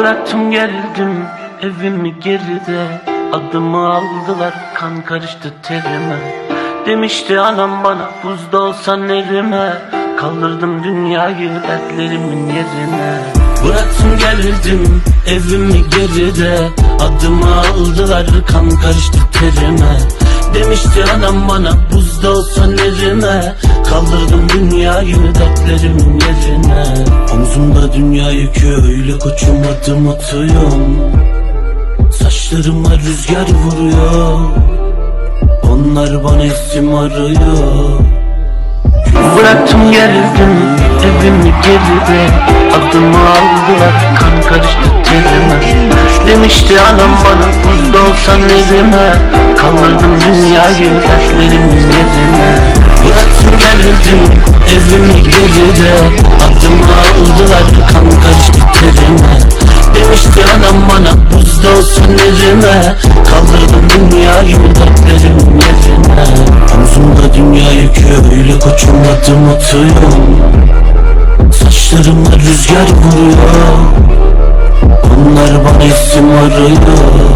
Bıraktım geldim evimi geride. Adımı aldılar kan karıştı terime. Demişti anam bana buzda olsan elime. Kaldırdım dünyayı dertlerimin yerine. Bıraktım geldim evimi geride. Adımı aldılar kan karıştı terime. Demişti anam bana buzda olsan elime. Kaldırdım dünyayı dertlerimin yerine dünya yükü öyle koçum adım atıyorum Saçlarıma rüzgar vuruyor. Onlar bana isim arıyor. Bıraktım geldim evimi geride. Adımı aldılar kan karıştı terime Demişti anam bana buzda olsan elime. Kaldırdım dünyayı dertlerimin yerine Bıraktım geldim evimi geride elime Kaldırdım dünyayı dertlerimin yerine. Omzumda dünya yükü öyle koçum adım atıyorum. Saçlarıma rüzgar vuruyor. Onlar bana isim arıyor